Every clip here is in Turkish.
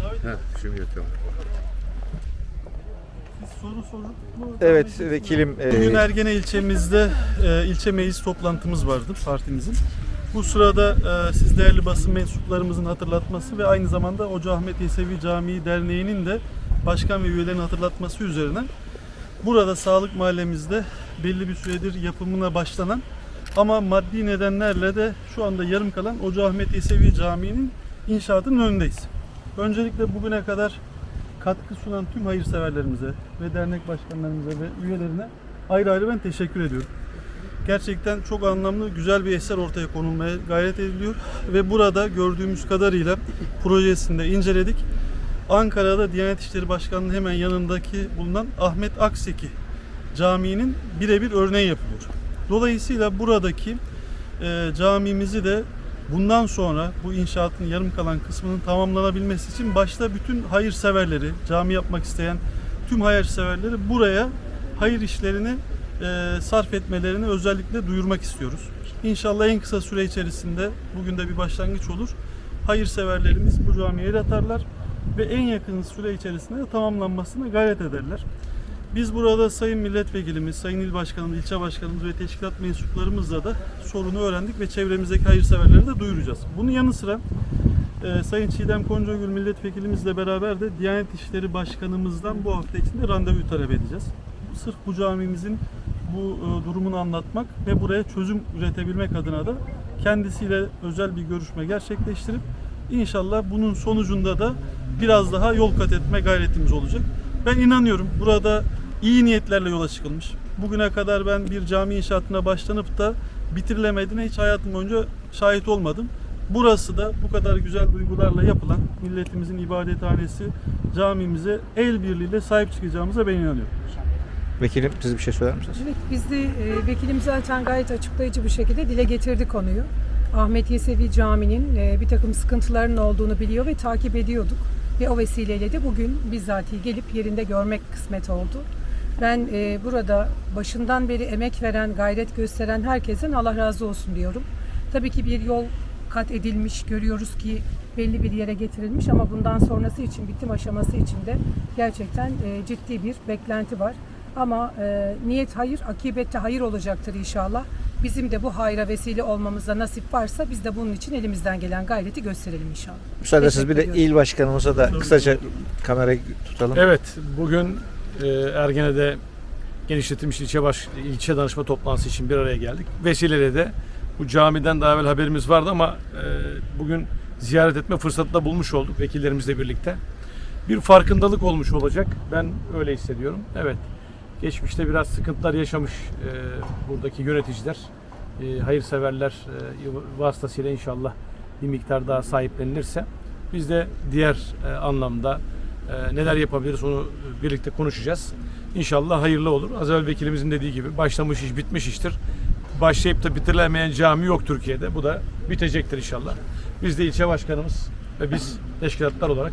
Heh, şimdi yatıyorum. Soru sorduk mu? Evet vekilim. e, Bugün Ergene ilçemizde e, ilçe meclis toplantımız vardı partimizin. Bu sırada e, siz değerli basın mensuplarımızın hatırlatması ve aynı zamanda Hoca Ahmet Yesevi Camii Derneği'nin de başkan ve üyelerin hatırlatması üzerine burada Sağlık Mahallemizde belli bir süredir yapımına başlanan ama maddi nedenlerle de şu anda yarım kalan Hoca Ahmet Yesevi Camii'nin inşaatının önündeyiz. Öncelikle bugüne kadar katkı sunan tüm hayırseverlerimize ve dernek başkanlarımıza ve üyelerine ayrı ayrı ben teşekkür ediyorum. Gerçekten çok anlamlı, güzel bir eser ortaya konulmaya gayret ediliyor ve burada gördüğümüz kadarıyla projesinde inceledik. Ankara'da Diyanet İşleri Başkanı'nın hemen yanındaki bulunan Ahmet Akseki Camii'nin birebir örneği yapılıyor. Dolayısıyla buradaki e, camimizi de bundan sonra bu inşaatın yarım kalan kısmının tamamlanabilmesi için başta bütün hayırseverleri, cami yapmak isteyen tüm hayırseverleri buraya hayır işlerini e, sarf etmelerini özellikle duyurmak istiyoruz. İnşallah en kısa süre içerisinde bugün de bir başlangıç olur. Hayırseverlerimiz bu camiye atarlar ve en yakın süre içerisinde de tamamlanmasına gayret ederler. Biz burada Sayın Milletvekilimiz, Sayın İl Başkanımız, İlçe Başkanımız ve teşkilat mensuplarımızla da sorunu öğrendik ve çevremizdeki hayırseverlere de duyuracağız. Bunun yanı sıra e, Sayın Çiğdem Koncagül Milletvekilimizle beraber de Diyanet İşleri Başkanımızdan bu hafta içinde randevu talep edeceğiz. Sırf bu camimizin bu e, durumunu anlatmak ve buraya çözüm üretebilmek adına da kendisiyle özel bir görüşme gerçekleştirip inşallah bunun sonucunda da biraz daha yol kat etme gayretimiz olacak. Ben inanıyorum burada iyi niyetlerle yola çıkılmış. Bugüne kadar ben bir cami inşaatına başlanıp da bitirilemediğine hiç hayatım boyunca şahit olmadım. Burası da bu kadar güzel duygularla yapılan milletimizin ibadethanesi camimize el birliğiyle sahip çıkacağımıza ben inanıyorum. vekilim siz bir şey söyler misiniz? Evet biz de e, vekilim zaten gayet açıklayıcı bir şekilde dile getirdi konuyu. Ahmet Yesevi Camii'nin e, bir takım sıkıntılarının olduğunu biliyor ve takip ediyorduk. Ve o vesileyle de bugün bizzatihi gelip yerinde görmek kısmet oldu. Ben e, burada başından beri emek veren, gayret gösteren herkesin Allah razı olsun diyorum. Tabii ki bir yol kat edilmiş, görüyoruz ki belli bir yere getirilmiş ama bundan sonrası için, bitim aşaması için de gerçekten e, ciddi bir beklenti var. Ama e, niyet hayır, akibette hayır olacaktır inşallah. Bizim de bu hayra vesile olmamıza nasip varsa biz de bunun için elimizden gelen gayreti gösterelim inşallah. Müsaade siz bir de ediyorum. il başkanımıza da kısaca kamerayı tutalım. Evet, bugün e, Ergene'de genişletilmiş ilçe baş ilçe danışma toplantısı için bir araya geldik. Vesileyle de bu camiden daha evvel haberimiz vardı ama e, bugün ziyaret etme fırsatı da bulmuş olduk vekillerimizle birlikte. Bir farkındalık olmuş olacak. Ben öyle hissediyorum. Evet. Geçmişte biraz sıkıntılar yaşamış e, buradaki yöneticiler, e, hayırseverler e, vasıtasıyla inşallah bir miktar daha sahiplenilirse biz de diğer e, anlamda e, neler yapabiliriz onu birlikte konuşacağız. İnşallah hayırlı olur. Az evvel vekilimizin dediği gibi başlamış iş bitmiş iştir. Başlayıp da bitirilemeyen cami yok Türkiye'de. Bu da bitecektir inşallah. Biz de ilçe başkanımız ve biz teşkilatlar olarak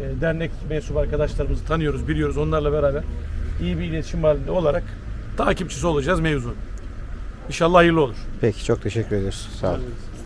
e, dernek mensup arkadaşlarımızı tanıyoruz, biliyoruz. Onlarla beraber iyi bir iletişim halinde olarak takipçisi olacağız mevzu. İnşallah hayırlı olur. Peki çok teşekkür ediyoruz. Sağ olun.